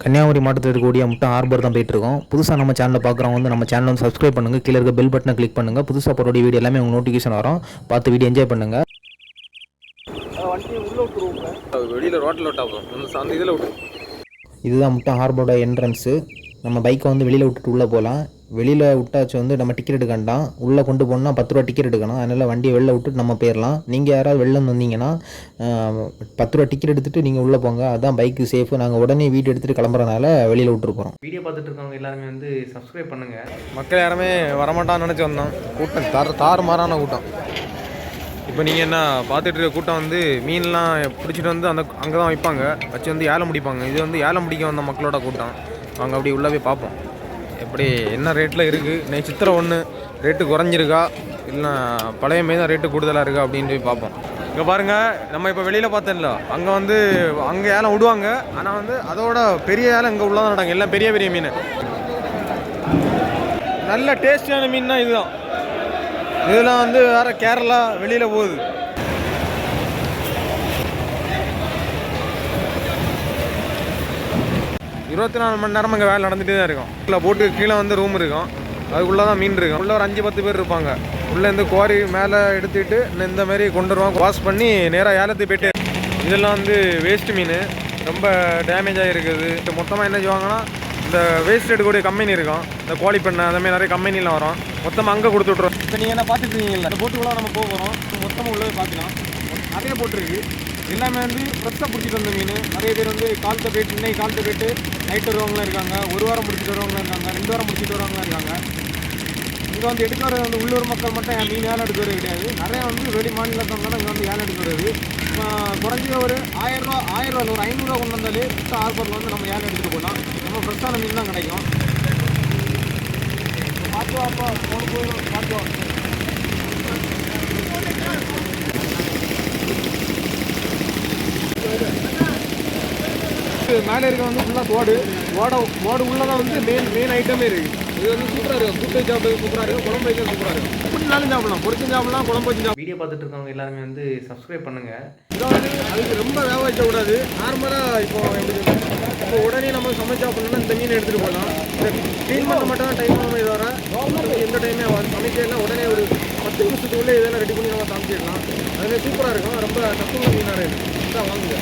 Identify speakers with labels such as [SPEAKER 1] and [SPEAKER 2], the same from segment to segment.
[SPEAKER 1] கன்னியாகுமரி மாவட்டத்தில் இருக்கக்கூடிய முட்டை ஹார்பர் தான் போயிட்டு இருக்கோம். புதுசாக நம்ம சேனலை பார்க்குறவங்க வந்து நம்ம சேனலை வந்து சப்ஸ்கிரைப் பண்ணுங்கள் கீழே இருக்க பெல் பட்டனை கிளிக் பண்ணுங்கள் புதுசாக போகிற வீடியோ எல்லாமே உங்களுக்கு நோட்டிஃபிகேஷன் வரும். பார்த்து வீடியோ என்ஜாய் பண்ணுங்கள்
[SPEAKER 2] வெளியில் ரோட்டில் விட்டா போதும். அந்த அந்த இதில் விட்டு
[SPEAKER 1] இதுதான் முட்டை ஹார்பரோட என்ட்ரன்ஸு நம்ம பைக்கை வந்து வெளியில் விட்டுட்டு உள்ளே போகலாம். வெளியில் விட்டாச்சு வந்து நம்ம டிக்கெட் எடுக்கண்டாம். உள்ளே கொண்டு போகணுன்னா பத்து ரூபா டிக்கெட் எடுக்கணும். அதனால் வண்டியை வெளில விட்டுட்டு நம்ம போயிடலாம் நீங்கள் யாராவது வெளில வந்தீங்கன்னா பத்து ரூபா டிக்கெட் எடுத்துகிட்டு நீங்கள் உள்ளே போங்க. அதான் பைக்கு சேஃபு நாங்கள் உடனே வீடு எடுத்துகிட்டு கிளம்புறதுனால வெளியில் விட்டுருப்போம் வீடியோ பார்த்துட்டு இருக்கவங்க எல்லாருமே வந்து சப்ஸ்கிரைப் பண்ணுங்கள்
[SPEAKER 2] மக்கள் யாருமே வரமாட்டான்னு நினச்சி வந்தோம். கூட்டம் தார் தாறு மாறான கூட்டம். இப்போ நீங்கள் என்ன பார்த்துட்டு இருக்க கூட்டம் வந்து மீன்லாம் பிடிச்சிட்டு வந்து அந்த அங்கே தான் வைப்பாங்க. வச்சு வந்து ஏலம் முடிப்பாங்க இது வந்து ஏலம் பிடிக்க வந்த மக்களோட கூட்டம். அவங்க அப்படி உள்ளே போய் பார்ப்போம். எப்படி என்ன ரேட்டில் இருக்குது இன்னைக்கு சித்திரை ஒன்று ரேட்டு குறைஞ்சிருக்கா? இல்லை பழைய மீன் தான் ரேட்டு கூடுதலாக இருக்கா அப்படின்னு போய் பார்ப்போம். இங்கே பாருங்கள் நம்ம இப்போ வெளியில் பார்த்தோம்ல அங்கே வந்து அங்கே ஏலம் விடுவாங்க. ஆனால் வந்து அதோட பெரிய ஏலம் இங்கே உள்ளதான் நடாங்க. எல்லாம் பெரிய பெரிய மீன். நல்ல டேஸ்டியான மீன்னா இதுதான். இதெல்லாம் வந்து வேறு கேரளா வெளியில் போகுது. இருபத்தி நாலு மணி நேரம் இங்கே வேலை நடந்துகிட்டே தான் இருக்கும். இல்லை போட்டு கீழே வந்து ரூம் இருக்கும். அதுக்குள்ளே தான் மீன் இருக்கும். உள்ளே ஒரு அஞ்சு பத்து பேர் இருப்பாங்க. உள்ளே இந்த குவாரி மேலே எடுத்துகிட்டு இந்த- இந்த மாதிரி கொண்டு வருவாங்க. வாஷ் பண்ணி நேராக ஏலத்துக்கு போயிட்டு இதெல்லாம் வந்து வேஸ்ட் மீன். ரொம்ப டேமேஜ் ஆகிருக்குது இப்போ மொத்தமாக என்ன செய்வாங்கன்னா இந்த வேஸ்ட் எடுக்கக்கூடிய கம்பெனி இருக்கும். இந்த கோழி பண்ணை அந்தமாதிரி நிறைய கம்பெனிலாம் வரும். மொத்தமாக அங்கே கொடுத்து விட்ருவோம் இப்போ நீங்கள் என்ன பார்த்துட்டு இருக்கீங்களா இந்த நம்ம போகிறோம் மொத்தமாக உள்ளே பார்த்துக்கலாம் நிறைய போட்டிருக்கு. எல்லாமே வந்து ஃப்ரெஷ்ஷாக பிடிச்சிட்டு வந்த மீன். நிறைய பேர் வந்து காலத்தை போயிட்டு இன்னைக்கு காலத்தை போயிட்டு நைட் வருவாங்களாம் இருக்காங்க. ஒரு வாரம் பிடிச்சிட்டு வருவாங்களாம் இருக்காங்க. ரெண்டு வாரம் பிடிச்சிட்டு வருவாங்களாம் இருக்காங்க. இங்கே வந்து எடுக்க வந்து உள்ளூர் மக்கள் மட்டும் என் மீன் ஏலம் எடுக்கிறது கிடையாது. நிறையா வந்து வெளி மாநிலத்தவங்க தான் இங்கே வந்து ஏலம் எடுக்கிறது குறைஞ்ச ஒரு ஆயிரரூவா ஆயிரரூவா ஒரு ஐநூறுரூவா கொண்டு வந்தாலே ஃப்ரெஷ்ஷாக ஆர்பரில் வந்து நம்ம ஏலம் எடுத்துகிட்டு போகலாம்? நம்ம ஃப்ரெஷ்ஷான மீன் தான் கிடைக்கும். பார்த்து அப்பா. போன போய் பார்த்து இது மேலே இருக்க வந்து ஃபுல்லாக தோடு ஓட ஓடு உள்ளதான் வந்து மெயின் மெயின் ஐட்டமே இருக்குது இது வந்து சூப்பராக இருக்கும். கூட்டு சாப்பிட்டு சூப்பராக இருக்கும். குழம்பு வைக்க சூப்பராக இருக்கும். எப்படினாலும் சாப்பிடலாம். பொரிச்சும் சாப்பிடலாம் குழம்பு வச்சு சாப்பிடலாம்.
[SPEAKER 1] வீடியோ பார்த்துட்டு இருக்கவங்க எல்லாருமே வந்து சப்ஸ்கிரைப் பண்ணுங்கள்
[SPEAKER 2] இதை வந்து அதுக்கு ரொம்ப வேக வைக்கக்கூடாது நார்மலாக இப்போ எப்படி? இப்போ உடனே நம்ம சமைச்சு சாப்பிடணும்னா இந்த மீன் எடுத்துகிட்டு போகலாம். இந்த க்ளீன் பண்ண மட்டும் தான் டைம் நம்ம இது வர மற்றபடி எந்த டைமே சமைக்கலாம் உடனே ஒரு பத்து நிமிஷத்துக்குள்ளே இதெல்லாம் ரெடி பண்ணி நம்ம சமைச்சிடலாம். அதுமாதிரி சூப்பராக இருக்கும். ரொம்ப தப்புள்ள மீனாக இருக்குது இதான் வாங்குங்க.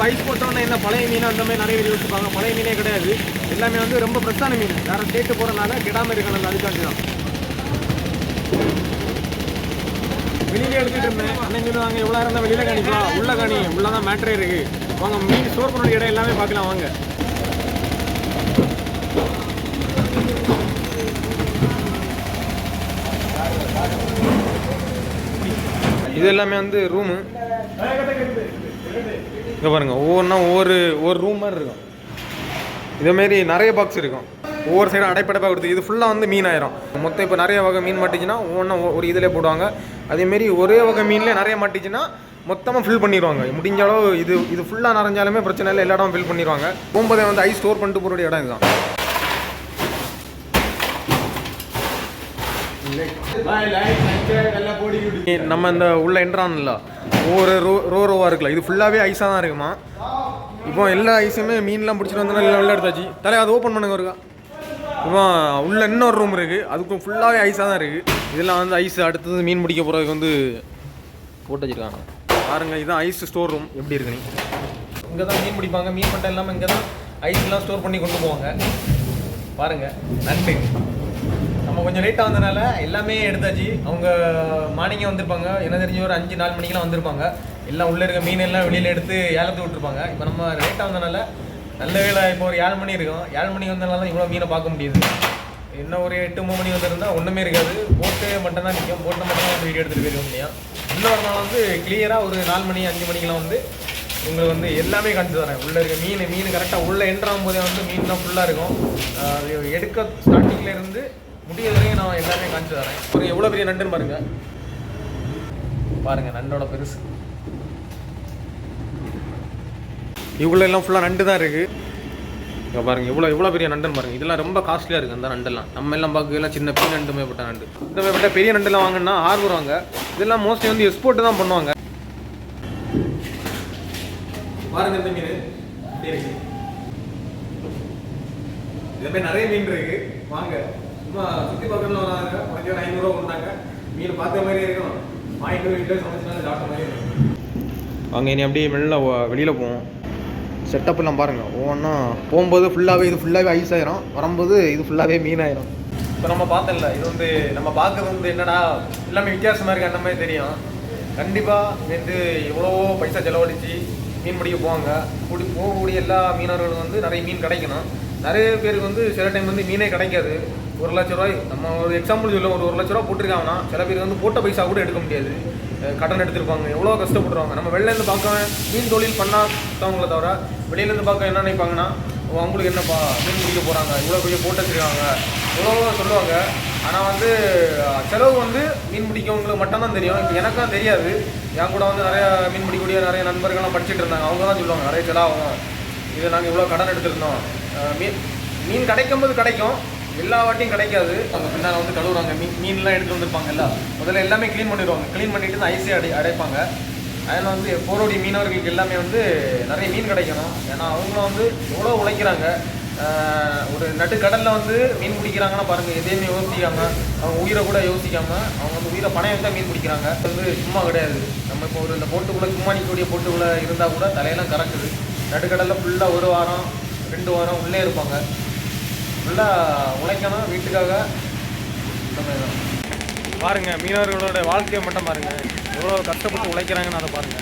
[SPEAKER 2] ஸ்பைஸ் போட்டோன்னே என்ன பழைய மீன் அந்த மாதிரி நிறைய பேர் யோசிப்பாங்க. பழைய மீனே கிடையாது. எல்லாமே வந்து ரொம்ப ஃப்ரெஷ்ஷான மீன். வேறு ஸ்டேட்டு போகிறனால கெடாமல் இருக்கணும் அதுக்காண்டி தான். வெளியில எடுத்துட்டு இருந்தேன். அண்ணன் சொல்லுவாங்க எவ்வளோ இருந்தால் வெளியில காணிக்கலாம் உள்ள காணி. உள்ள தான் மேட்ரே இருக்கு. வாங்க மீன் ஸ்டோர் பண்ண இடம் எல்லாமே பார்க்கலாம் வாங்க. இது எல்லாமே வந்து ரூமு இங்கே பாருங்கள் ஒவ்வொன்றா ஒவ்வொரு ஒரு ரூம் மாதிரி இருக்கும். இதேமாரி நிறைய பாக்ஸ் இருக்கும். ஒவ்வொரு சைடும் அடைப்படைப்பாக கொடுத்து இது ஃபுல்லாக வந்து மீன் ஆயிரும். மொத்தம் இப்போ நிறைய வகை மீன் மாட்டிச்சுன்னா ஒவ்வொன்றா ஒரு இதில் போடுவாங்க. அதேமாரி ஒரே வகை மீன்லேயே நிறைய மாட்டிச்சுன்னா மொத்தமாக ஃபில் பண்ணிடுவாங்க முடிஞ்ச அளவு இது இது ஃபுல்லாக நிறைஞ்சாலுமே பிரச்சனை இல்லை எல்லா இடமும் ஃபில் பண்ணிடுவாங்க போகும்போதே வந்து ஐஸ் ஸ்டோர் பண்ணிட்டு போகிற இடம் இதுதான். நம்ம இந்த உள்ள என்ட்ரான்ல ஒவ்வொரு ரோ ரோ ரோவாக இருக்குல்ல. இது ஃபுல்லாகவே ஐஸாக தான் இருக்குமா? இப்போ எல்லா ஐஸுமே மீன்லாம் பிடிச்சிட்டு வந்தோம்னா எல்லாம் உள்ள எடுத்தாச்சு. தலை அதை ஓப்பன் பண்ணுங்க ஒருக்கா. இப்போ உள்ள இன்னொரு ரூம் இருக்குது அதுக்கும் ஃபுல்லாகவே ஐஸாக தான் இருக்குது இதெல்லாம் வந்து ஐஸ் அடுத்தது மீன் பிடிக்க போகிறதுக்கு வந்து போட்டு வச்சிருக்காங்க. பாருங்க இதுதான் ஐஸ் ஸ்டோர் ரூம் எப்படி இருக்குன்னு இங்கே தான் மீன் பிடிப்பாங்க. மீன் மட்டும் இல்லாமல் இங்கே தான் ஐஸ்லாம் ஸ்டோர் பண்ணி கொண்டு போவாங்க. பாருங்க நன்றி நம்ம கொஞ்சம் லேட்டாக வந்தனால எல்லாமே எடுத்தாச்சு. அவங்க மார்னிங்கே வந்திருப்பாங்க. என்ன தெரிஞ்ச ஒரு அஞ்சு நாலு மணிக்கெல்லாம் வந்திருப்பாங்க. எல்லாம் உள்ளே இருக்க மீன் எல்லாம் வெளியில் எடுத்து ஏலத்து விட்டுருப்பாங்க. இப்போ நம்ம லேட்டாக வந்தனால நல்ல வேலை இப்போ ஒரு ஏழு மணி இருக்கும். ஏழு மணிக்கு வந்தனால தான் இவ்வளோ மீனை பார்க்க முடியுது. இன்னும் ஒரு எட்டு ஒம்பது மணி வந்திருந்தால் ஒன்றுமே இருக்காது. போட்டு மட்டும் தான் நிற்கும் போட்டு மட்டும் தான் வீடியோ எடுத்துகிட்டு போயிருக்க முடியும். இன்னொரு நாள் வந்து கிளியராக ஒரு நாலு மணி அஞ்சு மணிக்கெலாம் வந்து உங்களுக்கு வந்து எல்லாமே கண்டு தரேன். உள்ளே இருக்க மீன் மீன் கரெக்டாக உள்ளே என்ட்ராகும் போதே வந்து மீன்லாம் ஃபுல்லாக இருக்கும். அது எடுக்க ஸ்டார்டிங்கில் இருந்து முடியல வரைக்கும் நான் எல்லாமே காமிச்சு தரேன். பாருங்க எவ்வளோ பெரிய நண்டுன்னு பாருங்க. பாருங்க நண்டோட பெருசு. இவ்வளோ எல்லாம் ஃபுல்லாக நண்டு தான் இருக்குது இங்கே பாருங்க இவ்வளோ இவ்வளோ பெரிய நண்டுன்னு பாருங்க. இதெல்லாம் ரொம்ப காஸ்ட்லியாக இருக்குது அந்த நண்டெல்லாம். நம்ம எல்லாம் பார்க்கலாம் சின்ன பெரிய நண்டு மேற்பட்ட நண்டு. இந்த மேற்பட்ட பெரிய நண்டுலாம் வாங்கினா ஆறு வாங்க இதெல்லாம் மோஸ்ட்லி வந்து எக்ஸ்போர்ட் தான் பண்ணுவாங்க. பாருங்க இந்த மீன். இருக்கு நிறைய மீன் இருக்கு. வாங்க. சும்மா சுத்தி பக்கத்துல வராங்க. உனக்கு ஒரு ஐநூறுரூவா கொடுத்தாங்க. மீன் பார்த்த மாதிரி இருக்கும். வாங்கிட்டு வீட்டில் சமைச்சு சாப்பிட்ட மாதிரி இருக்கும். வாங்க இனி அப்படியே மெல்ல வெளியில் போவோம். செட்டப் எல்லாம் பாருங்க. ஒவ்வொன்றா போகும்போது ஃபுல்லாகவே இது ஃபுல்லாகவே ஐஸ் ஆயிரும். வரும்போது இது ஃபுல்லாகவே மீன் ஆயிரும். இப்போ நம்ம பார்த்தோம்ல இது வந்து நம்ம பார்க்கறது வந்து என்னடா எல்லாமே வித்தியாசமாக இருக்கு அந்த மாதிரி தெரியும். கண்டிப்பாக வந்து எவ்வளவோ பைசா செலவழிச்சு மீன் பிடிக்க போவாங்க. கூடி போகக்கூடிய எல்லா மீனவர்களும் வந்து நிறைய மீன் கிடைக்கணும். நிறைய பேருக்கு வந்து சில டைம் வந்து மீனே கிடைக்காது. ஒரு லட்ச ரூபாய். நம்ம ஒரு எக்ஸாம்பிள் சொல்ல ஒரு ஒரு லட்ச ரூபா போட்டிருக்காங்கன்னா சில பேர் வந்து போட்ட பைசா கூட எடுக்க முடியாது. கடன் எடுத்திருப்பாங்க. எவ்வளோ கஷ்டப்படுறாங்க நம்ம வெளிலேருந்து பார்க்க மீன் தொழில் பண்ணாதவங்கள தவிர வெளியிலேருந்து பார்க்க என்ன நினைப்பாங்கன்னா அவங்களுக்கு என்னப்பா மீன் பிடிக்க போகிறாங்க இவ்வளோ பெரிய போட்டு வச்சுருக்காங்க. இவ்வளோ சொல்லுவாங்க. ஆனால் வந்து செலவு வந்து மீன் பிடிக்கவங்களுக்கு மட்டும்தான் தெரியும். இப்போ எனக்கும் தெரியாது. என் கூட வந்து நிறையா மீன் பிடிக்கக்கூடிய நிறைய நண்பர்கள்லாம் படிச்சுட்டு இருந்தாங்க. அவங்க தான் சொல்லுவாங்க நிறைய செலவாகும். இது நாங்கள் இவ்வளோ கடன் எடுத்திருந்தோம். மீன் மீன் கிடைக்கும்போது கிடைக்கும். எல்லா வாட்டியும் கிடைக்காது. அங்கே பின்னால் வந்து கழுவுறாங்க. மீன் மீன்லாம் எடுத்து வந்திருப்பாங்கல்ல. முதல்ல எல்லாமே க்ளீன் பண்ணிடுவாங்க. க்ளீன் பண்ணிட்டு தான் ஐஸே அடை அடைப்பாங்க. அதில் வந்து போரோடி மீனவர்களுக்கு எல்லாமே வந்து நிறைய மீன் கிடைக்கணும். ஏன்னா அவங்களும் வந்து எவ்வளோ உழைக்கிறாங்க. ஒரு நடுக்கடலில் வந்து மீன் பிடிக்கிறாங்கன்னா பாருங்கள் எதையுமே யோசிக்காமல் அவங்க உயிரை கூட யோசிக்காமல் அவங்க வந்து உயிரை பணையம் தான் மீன் பிடிக்கிறாங்க. அது வந்து சும்மா கிடையாது. நம்ம இப்போ ஒரு இந்த போட்டுக்குள்ளே சும்மா நிற்கக்கூடிய போட்டுக்குள்ளே இருந்தால் கூட தலையெல்லாம் கறக்குது. நடுக்கடலில் ஃபுல்லாக ஒரு வாரம் ரெண்டு வாரம் உள்ளே இருப்பாங்க. நல்லா உழைக்கணும் வீட்டுக்காக. பாருங்கள் பாருங்க மீனவர்களோட வாழ்க்கையை மட்டும் பாருங்க. எவ்வளோ கஷ்டப்பட்டு உழைக்கிறாங்கன்னு அதை பாருங்க.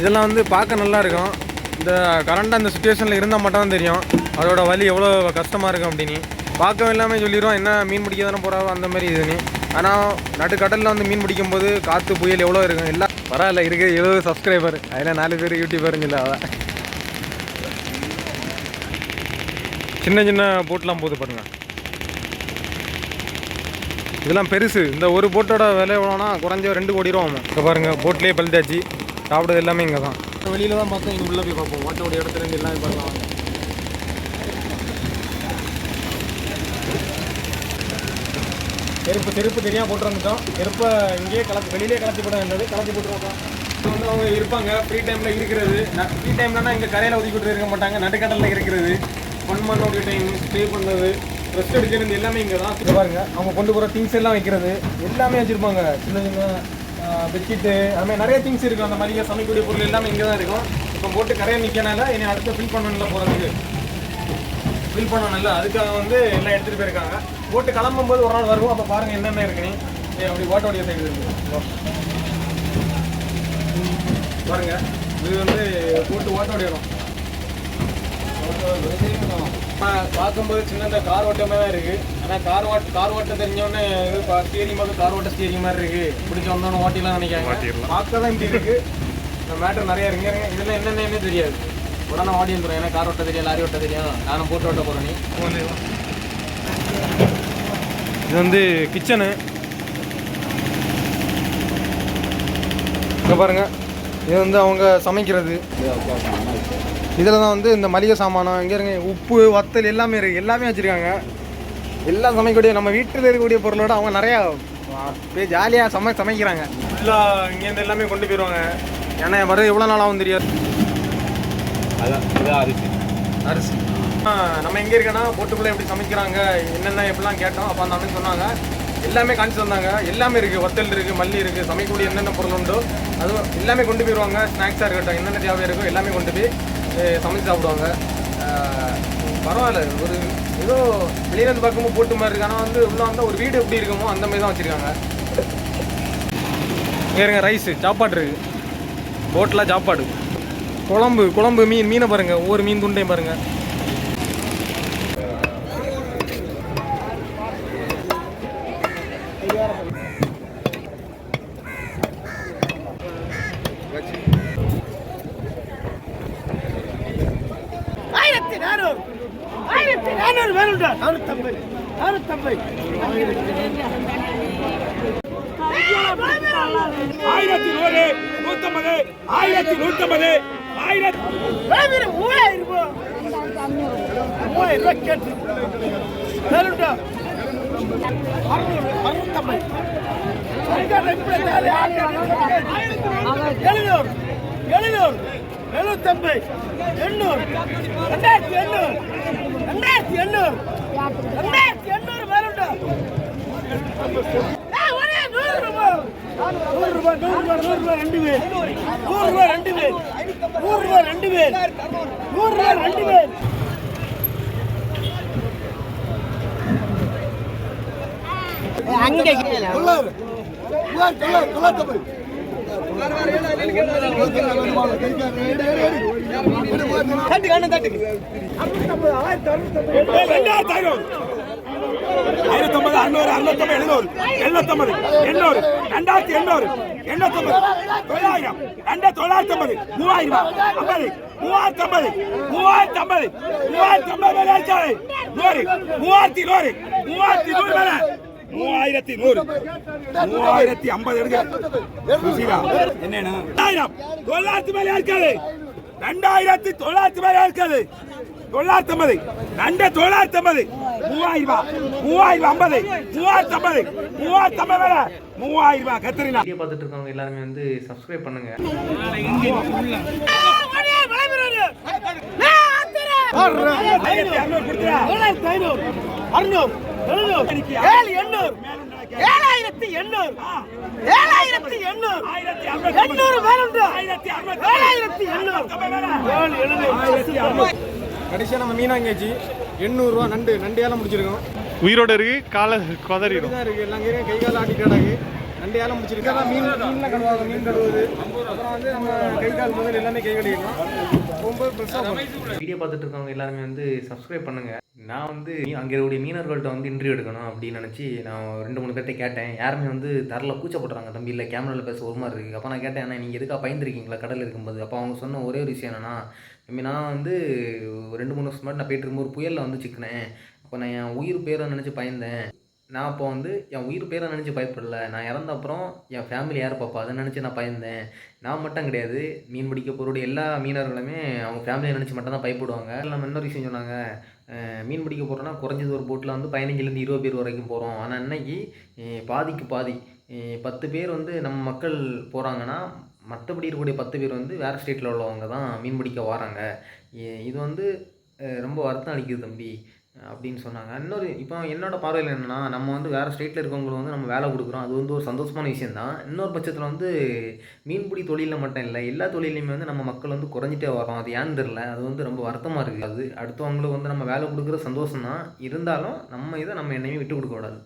[SPEAKER 2] இதெல்லாம் வந்து பார்க்க நல்லா இருக்கும். இந்த கரண்டாக இந்த சுச்சுவேஷனில் இருந்தால் மட்டும் தான் தெரியும். அதோட வலி எவ்வளோ கஷ்டமாக இருக்கும் அப்படின்னு. பார்க்கவும் எல்லாமே சொல்லிடுவோம் என்ன மீன் பிடிக்க தானே போகிறாவோ அந்த மாதிரி இதுன்னு. ஆனால் நடுக்கடலில் வந்து மீன் பிடிக்கும் போது காற்று புயல் எவ்வளோ இருக்கும். எல்லாம் பரவாயில்ல இருக்கு. எழுபது சப்ஸ்கிரைபர் அதில் நாலு பேர் யூடியூபர்னு இல்லை அதான் சின்ன சின்ன போட்லாம் போகுது பாருங்கள் இதெல்லாம் பெருசு. இந்த ஒரு போட்டோட விலை எவ்வளோனா குறைஞ்ச ரெண்டு கோடி ரூபா ஆகும். இப்போ பாருங்கள் போட்லேயே பழுதாச்சு. சாப்பிடுறது எல்லாமே இங்கே தான். வெளியில தான் பார்த்தோம் இங்கே உள்ளே போய் பார்ப்போம். ஓட்டோட இடத்துல இருந்து எல்லாமே பார்க்கலாம் செருப்பு செருப்பு தெரியாம போட்டு வந்துட்டோம் செருப்பை இங்கேயே கலத்து வெளியிலே கலத்தி போட வேண்டியது. கலத்தி போட்டுருவோம். வந்து அவங்க இருப்பாங்க ஃப்ரீ டைமில் இருக்கிறது. ஃப்ரீ டைம்லன்னா இங்கே கரையில் ஒதுக்கி விட்டு இருக்க மாட்டாங்க. நடுக்கடலில் இருக்கிறது. ஒன் மந்த் டைம் ஸ்டே பண்ணுறது ரெஸ்ட் எடுக்கிறது எல்லாமே இங்கே தான். பாருங்க அவங்க கொண்டு போகிற திங்ஸ் எல்லாம் வைக்கிறது எல்லாமே வச்சுருப்பாங்க. சின்ன சின்ன பெட்ஷீட்டு அதுமாதிரி நிறைய திங்ஸ் இருக்கும் அந்த மாதிரி சமைக்கக்கூடிய பொருள் எல்லாமே இங்கே தான் இருக்கும். இப்போ போட்டு கரையை நிற்கனால என்னை அடுத்து ஃபில் பண்ணணும்ல போகிறதுக்கு ஃபில் பண்ணணும்ல அதுக்காக வந்து எல்லாம் எடுத்துகிட்டு போயிருக்காங்க. போட்டு கிளம்பும்போது ஒரு நாள் வருவோம். அப்போ பாருங்கள் என்னென்ன இருக்குன்னு. ஏய், அப்படி ஓட்டோடைய சைடு இருக்கு. பாருங்கள் இது வந்து போட்டு ஓட்டோடைய வரும் பார்க்கும்போது சின்னதாக கார் ஓட்டமே தான் இருக்கு. ஆனால் கார் ஓட்ட கார் ஓட்ட தெரிஞ்சவொடனே இது ஸ்டேரிங் பார்த்து கார் ஓட்ட ஸ்டேரிங் மாதிரி இருக்கு. பிடிச்ச வந்தோன்னு ஓட்டிலாம் நினைக்காங்க பார்க்க தான் இப்படி இருக்கு. இந்த மேட்டர் நிறைய இருங்க. இதெல்லாம் என்னென்னே தெரியாது. உடனே ஓடி வந்துடும் ஏன்னா கார் ஓட்ட தெரியும் லாரி ஓட்ட தெரியும். நானும் போட்டு ஓட்ட போகிறேன் இது வந்து கிச்சனு இங்கே பாருங்க. இது வந்து அவங்க சமைக்கிறது. இதில் தான் வந்து இந்த மளிகை சாமானம் இங்கே இருங்க உப்பு வத்தல் எல்லாமே இருக்குது எல்லாமே வச்சுருக்காங்க. எல்லாம் சமைக்கக்கூடிய நம்ம வீட்டில் இருக்கக்கூடிய பொருளோட அவங்க நிறையா போய் ஜாலியாக சமை சமைக்கிறாங்க. ஃபுல்லாக இங்கேருந்து எல்லாமே கொண்டு போயிடுவாங்க. ஏன்னா வர எவ்வளோ நாள் ஆகும் தெரியாது.
[SPEAKER 3] அதான் இதான் அரிசி.
[SPEAKER 2] அரிசி. நம்ம எங்கே இருக்கேன்னா போட்டுக்குள்ளே எப்படி சமைக்கிறாங்க என்னென்ன எப்படிலாம் கேட்டோம் அப்போ அந்த அண்ணன் சொன்னாங்க. எல்லாமே காமிச்சு தந்தாங்க. எல்லாமே இருக்குது வத்தல் இருக்குது மல்லி இருக்குது சமைக்கக்கூடிய என்னென்ன பொருள் உண்டோ அதுவும் எல்லாமே கொண்டு போயிடுவாங்க ஸ்நாக்ஸாக இருக்கட்டும் என்னென்ன தேவை இருக்கோ எல்லாமே கொண்டு போய் சமைச்சு சாப்பிடுவாங்க. பரவாயில்ல. ஒரு ஏதோ வெளியிலேருந்து பார்க்கும்போது போட்டு மாதிரி இருக்கு. ஆனால் வந்து உள்ள வந்தால் ஒரு வீடு எப்படி இருக்குமோ அந்த மாதிரி தான் வச்சுருக்காங்க. இங்கே இருங்க ரைஸு சாப்பாடு இருக்குது ஹோட்டலாக சாப்பாடு. குழம்பு குழம்பு மீன் மீனை பாருங்க. ஒவ்வொரு மீன் துண்டையும் பாருங்கள்
[SPEAKER 4] ஆயிரத்தி நானூறு ஆயிரத்தி நானூறு வேணும்டா நானூத்தம்பது நானூத்தம்பது
[SPEAKER 5] ஆயிரத்தி நூறு ஆயிரத்தி நூத்தம்பது ஆயிரத்தி
[SPEAKER 4] மூவாயிரம் ரூபாய் மூவாயிரம் ரூபாய் கேட்டு. எழுநூறு எழுநூறு எழுநூத்தம்பது எண்ணூறு ரெண்டாயிரத்தி எண்ணூறு ரெண்டாயிரத்தி எண்ணூறு ரெண்டாயிரத்தி எண்ணூறு மேலுண்டா ஏய், ஒரே நூறு ரூபாய் நூறு ரூபாய் நூறு ரூபாய் நூறு ரூபாய் ரெண்டு பேர். நூறு ரூபாய் ரெண்டு பேர். நூறு ரூபாய் ரெண்டு பேர் நூறு ரூபாய் ரெண்டு பேர் அங்கே
[SPEAKER 5] ரெண்டாயிரத்தி ஐநூறு ஆயிரத்தொன்பது அறுநூறு அறுநூத்தொம்பது எழுநூறு எழுநூத்தொம்பது எண்ணூறு ரெண்டாயிரத்தி எண்ணூறு எண்ணூத்தொம்பது தொள்ளாயிரம் ரெண்டு தொள்ளாயிரத்தி ஐம்பது மூவாயிரம் ஐம்பது மூவாயிரத்தி ஐம்பது மூவாயிரத்தி ஐம்பது மூவாயிரத்தி ஐம்பது மேலே அடிச்சாரு நூறு மூவாயிரத்தி நூறு மூவாயிரத்தி நூறு மேலே மூவாயிரத்தி நூறு மூவாயிரத்தி ஐம்பது எடுக்க சுசீலா என்னன்னா ரெண்டாயிரம் தொள்ளாயிரத்தி மேலே இருக்காது ரெண்டாயிரத்தி தொள்ளாயிரத்தி மேலே இருக்காது தொள்ளாயிரத்தி ஐம்பது ரெண்டு தொள்ளாயிரத்தி ஐம்பது மூவாயிரம் ரூபாய். மூவாயிரம் ஐம்பது. மூவாயிரத்தி ஐம்பது. மூவாயிரத்தி ஐம்பது மேல மூவாயிரம் ரூபாய் கத்திரினா
[SPEAKER 2] வீடியோ பார்த்துட்டு இருக்கவங்க எல்லாருமே வந்து சப்ஸ்கிரைப் பண்ணுங்க.
[SPEAKER 4] ஏழாயிரத்தி எண்ணூறு. ஏழாயிரத்தி எண்ணூறு. எண்ணூறு
[SPEAKER 5] அறுநூறு
[SPEAKER 4] ஏழாயிரத்தி எண்ணூறு.
[SPEAKER 6] கடைசியாக நம்ம மீனாங்கேச்சி எண்ணூறுரூவா நண்டு நண்டு ஏலம் முடிச்சிருக்கோம்.
[SPEAKER 7] உயிரோட இருக்கு காலை கொதறிடும்
[SPEAKER 6] தான் இருக்குது எல்லாம் கீரையும் கை கால் ஆட்டிட்டு கிடக்கு முடிச்சிருக்கு. அதான் மீன் மீன்லாம் கழுவாங்க மீன் கழுவுது அப்புறம் வந்து நம்ம கை கால் முதல் எல்லாமே கை கழுவிக்கலாம் போகும்போது ஃப்ரெஷ்ஷாக
[SPEAKER 2] வீடியோ பார்த்துட்டு இருக்கவங்க எல்லாருமே வந்து சப்ஸ்கிரைப் பண்ணுங்க. நான் வந்து அங்கே இருக்கக்கூடிய மீனவர்கள்ட்ட வந்து இன்டர்வியூ எடுக்கணும் அப்படின்னு நினச்சி நான் ரெண்டு மூணு பேர்ட்ட கேட்டேன். யாருமே வந்து தரல கூச்சப்படுறாங்க தம்பி. இல்லை கேமராவில் பேச ஒரு மாதிரி இருக்குது அப்போ நான் கேட்டேன் அண்ணா நீங்கள் எதுக்காக பயந்துருக்கீங்களா? கடல் இருக்கும்போது. அப்போ அவங்க சொன்ன ஒரே ஒரு விஷயம் என்னன்னா தம்பி நான் வந்து ரெண்டு மூணு வருஷம் முன்னாடி நான் போயிட்டு இருக்கும்போது ஒரு புயலில் வந்து சிக்கினேன். அப்போ நான் என் உயிர் பேரை நினச்சி பயந்தேன். நான் அப்போ வந்து என் உயிர் பேரை நினச்சி பயப்படல. நான் இறந்த அப்புறம் என் ஃபேமிலி யார் பார்ப்பா அதை நினச்சி நான் பயந்தேன். நான் மட்டும் கிடையாது. மீன் பிடிக்க போகிறோடைய எல்லா மீனவர்களுமே அவங்க ஃபேமிலியை நினச்சி மட்டும் தான் பயப்படுவாங்க நம்ம இன்னொரு விஷயம் சொன்னாங்க. மீன் பிடிக்க போகிறோன்னா குறைஞ்சது ஒரு போட்டில் வந்து பதினஞ்சுலேருந்து இருபது பேர் வரைக்கும் போகிறோம் ஆனால் இன்னைக்கு பாதிக்கு பாதி பத்து பேர் வந்து நம்ம மக்கள் போகிறாங்கன்னா மற்றபடி இருக்கக்கூடிய பத்து பேர் வந்து வேறு ஸ்டேட்டில் உள்ளவங்க தான் மீன் பிடிக்க வராங்க. இது வந்து ரொம்ப வருத்தம் அளிக்குது தம்பி அப்படின்னு சொன்னாங்க. இன்னொரு இப்போ என்னோடய பார்வையில் என்னென்னா நம்ம வந்து வேறு ஸ்டேட்டில் இருக்கவங்களுக்கு வந்து நம்ம வேலை கொடுக்குறோம். அது வந்து ஒரு சந்தோஷமான விஷயம் தான். இன்னொரு பட்சத்தில் வந்து மீன்பிடி தொழிலில் மட்டும் இல்லை எல்லா தொழிலையுமே வந்து நம்ம மக்கள் வந்து குறைஞ்சிட்டே வரோம் அது ஏன்னு தெரில அது வந்து ரொம்ப வருத்தமாக இருக்குது. அது அடுத்தவங்களுக்கு வந்து நம்ம வேலை கொடுக்குற சந்தோஷம் தான் இருந்தாலும் நம்ம இதை நம்ம என்னையுமே விட்டு கொடுக்கக்கூடாது